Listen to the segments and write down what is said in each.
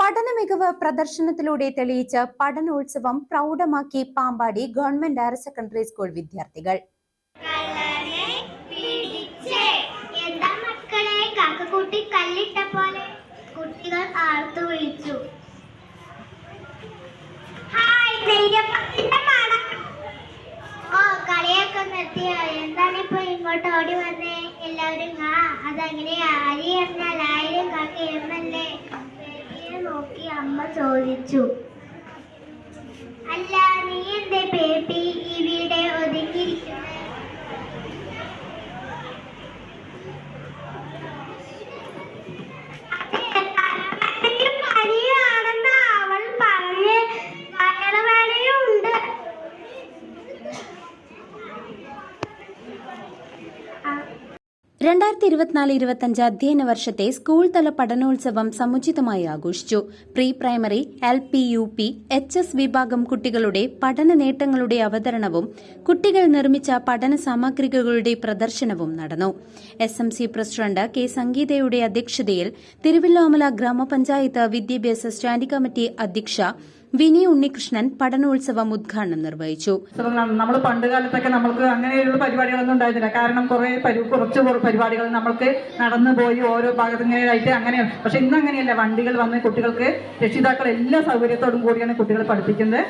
പഠന മികവ് പ്രദർശനത്തിലൂടെ തെളിയിച്ച് പഠനോത്സവം പ്രൗഢമാക്കി Pampady government higher secondary school വിദ്യാർത്ഥികൾ. കുട്ടികൾ കളിയൊക്കെ ഇങ്ങോട്ട് ഓടി വന്നേ? എല്ലാവരും ആ അതങ്ങനെ അരി എന്നാൽ ആയിരം കാക്ക എന്നല്ലേ അമ്മ ചോദിച്ചു രണ്ടായിരത്തി ഇരുപത്തിനാല് ഇരുപത്തിയഞ്ച് അധ്യയന വർഷത്തെ സ്കൂൾ തല പഠനോത്സവം സമുചിതമായി ആഘോഷിച്ചു. Pre primary L P U P H S വിഭാഗം കുട്ടികളുടെ പഠന നേട്ടങ്ങളുടെ അവതരണവും കുട്ടികൾ നിർമ്മിച്ച പഠന സാമഗ്രികളുടെ പ്രദർശനവും നടന്നു. S M C president K സംഗീതയുടെ അധ്യക്ഷതയിൽ തിരുവല്ലോമല ഗ്രാമപഞ്ചായത്ത് വിദ്യാഭ്യാസ സ്റ്റാൻഡിംഗ് കമ്മിറ്റി അധ്യക്ഷ വിനി ഉണ്ണികൃഷ്ണൻ പഠനോത്സവം ഉദ്ഘാടനം നിർവഹിച്ചു. നമ്മൾ പണ്ട് കാലത്തൊക്കെ നമ്മൾക്ക് അങ്ങനെയുള്ള പരിപാടികളൊന്നും ഉണ്ടായിരുന്നില്ല. കാരണം കുറെ കുറച്ച് കുറ- പരിപാടികൾ നമ്മൾക്ക് നടന്നു പോയി ഓരോ ഭാഗത്ത് ഇങ്ങനെ അങ്ങനെ പക്ഷെ ഇന്ന് അങ്ങനെയല്ല. വണ്ടികൾ വന്ന് കുട്ടികൾക്ക് രക്ഷിതാക്കൾ എല്ലാ സൗകര്യത്തോടും കൂടിയാണ് കുട്ടികളെ പഠിപ്പിക്കുന്നത്.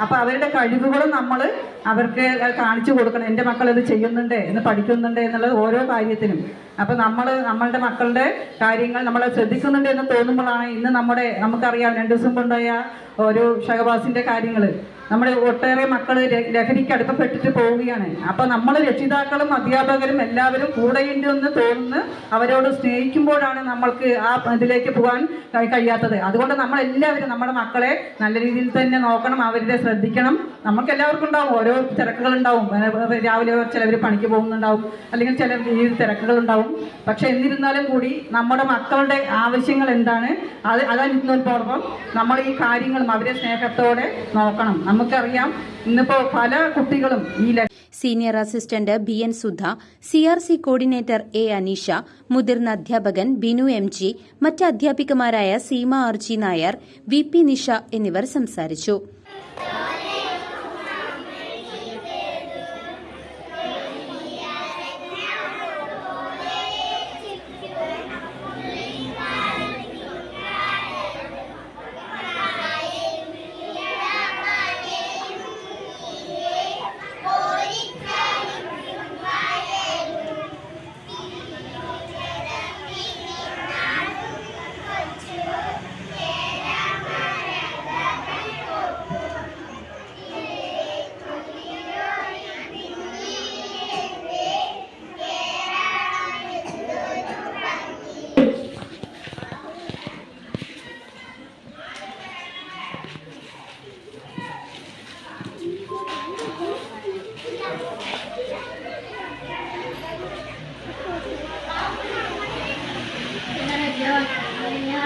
അപ്പൊ അവരുടെ കഴിവുകളും നമ്മൾ അവർക്ക് കാണിച്ചു കൊടുക്കണം. എന്റെ മക്കൾ ഇത് ചെയ്യുന്നുണ്ട് എന്ന് പഠിക്കുന്നുണ്ട് എന്നുള്ളത് ഓരോ കാര്യത്തിനും. അപ്പോൾ നമ്മൾ നമ്മളുടെ മക്കളുടെ കാര്യങ്ങൾ നമ്മൾ ശ്രദ്ധിക്കുന്നുണ്ട് എന്ന് തോന്നുമ്പോഴാണ് ഇന്ന് നമ്മുടെ നമുക്കറിയാം രണ്ട് ദിവസം കൊണ്ടുപോയ ഒരു ഷഹബാസിന്റെ കാര്യങ്ങൾ നമ്മുടെ ഒട്ടേറെ മക്കൾ ലഹരിക്ക് അടുപ്പപ്പെട്ടിട്ട് പോവുകയാണ്. അപ്പോൾ നമ്മൾ രക്ഷിതാക്കളും അധ്യാപകരും എല്ലാവരും കൂടെയുണ്ട് എന്ന് തോന്നുന്നു. അവരോട് സ്നേഹിക്കുമ്പോഴാണ് നമ്മൾക്ക് ആ ഇതിലേക്ക് പോകാൻ കഴി- കഴിയാത്തത്. അതുകൊണ്ട് നമ്മൾ എല്ലാവരും നമ്മുടെ മക്കളെ നല്ല രീതിയിൽ തന്നെ നോക്കണം അവരുടെ ശ്രദ്ധിക്കണം. നമുക്ക് എല്ലാവർക്കും ഉണ്ടാവും. ഓരോ തിരക്കുകൾ ഉണ്ടാവും രാവിലെ ചിലവർ പണിക്ക് പോകുന്നുണ്ടാവും. അല്ലെങ്കിൽ ചില ഈ തിരക്കുകൾ ഉണ്ടാവും പക്ഷെ എന്നിരുന്നാലും കൂടി നമ്മുടെ മക്കളുടെ ആവശ്യങ്ങൾ എന്താണ്? അത് അതനുസരിച്ചോടൊപ്പം നമ്മൾ ഈ കാര്യങ്ങളും അവരെ സ്നേഹത്തോടെ നോക്കണം. നമുക്കറിയാം ഇന്നിപ്പോ പല കുട്ടികളും ഈ senior assistant B N Sudha C R C coordinator A Aneesha മുതിർന്ന അധ്യാപകൻ ബിനു എം ജി മറ്റ് അധ്യാപികമാരായ Seema RG Nair V P Nisha എന്നിവർ സംസാരിച്ചു.